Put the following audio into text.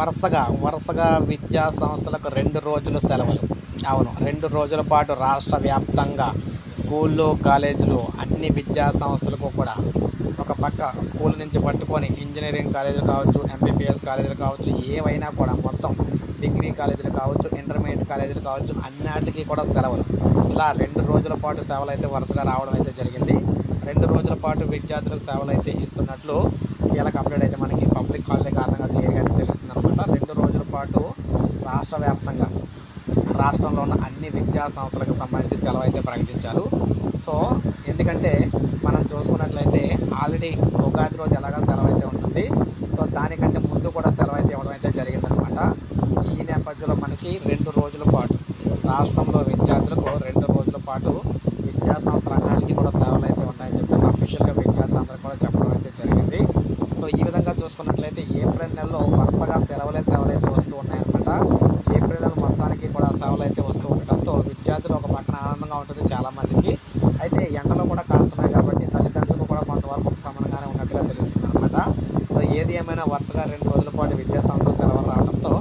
వరుసగా వరుసగా విద్యా సంస్థలకు రెండు రోజులు సెలవులు. అవును రెండు రోజుల పాటు రాష్ట్ర వ్యాప్తంగా స్కూళ్ళు కాలేజీలు అన్ని విద్యా సంస్థలకు కూడా ఒక పక్క స్కూల్ నుంచి పట్టుకొని ఇంజనీరింగ్ కాలేజీలు కావచ్చు ఎంబీబీఎస్ కాలేజీలు కావచ్చు ఏవైనా కూడా మొత్తం డిగ్రీ కాలేజీలు కావచ్చు ఇంటర్మీడియట్ కాలేజీలు కావచ్చు అన్నిటికీ కూడా సెలవులు. ఇలా రెండు రోజుల పాటు సేవలు అయితే వరుసగా రావడం అయితే జరిగింది. రెండు రోజుల పాటు విద్యార్థులకు సేవలు అయితే ఇస్తున్నట్లు కీలక అప్డేట్ అయితే మనకి పబ్లిక్ హాలిడే కారణంగా క్లియర్గా అయితే తెలుస్తుంది అనమాట రెండు రోజుల పాటు రాష్ట్ర వ్యాప్తంగా రాష్ట్రంలో ఉన్న అన్ని విద్యా సంస్థలకు సంబంధించి సెలవు అయితే ప్రకటించారు. సో ఎందుకంటే మనం చూసుకున్నట్లయితే ఆల్రెడీ ఉగాది రోజు ఎలాగా సెలవు అయితే ఉంటుంది. సో దానికంటే ముందు కూడా సెలవు అయితే ఇవ్వడం అయితే జరిగిందనమాట. ఈ నేపథ్యంలో మనకి రెండు రోజుల పాటు రాష్ట్రంలో విద్యార్థులకు రెండు రోజుల పాటు విద్యా సంస్థల కూడా సేవలు అయితే ఉన్నాయని చెప్పేసి అఫీషియల్గా విద్యార్థులందరూ కూడా చెప్పడం అయితే జరిగింది. సో ఈ విధంగా చూసుకున్నట్లయితే ఏప్రిల్ నెలలో సెలవులే సెలవులు అయితే వస్తూ ఉన్నాయన్నమాట. ఏప్రిల్ మొత్తానికి కూడా సెలవులు అయితే వస్తూ ఉండటంతో విద్యార్థులు ఒక పక్కన ఆనందంగా ఉంటుంది చాలామందికి. అయితే ఎండలో కూడా కాస్తున్నాయి కాబట్టి తల్లిదండ్రులకు కూడా కొంతవరకు సమానంగానే ఉన్నట్టుగా తెలుస్తుంది అనమాట ఏది ఏమైనా వరుసగా రెండు రోజుల పాటు విద్యా సంస్థ సెలవులు రావడంతో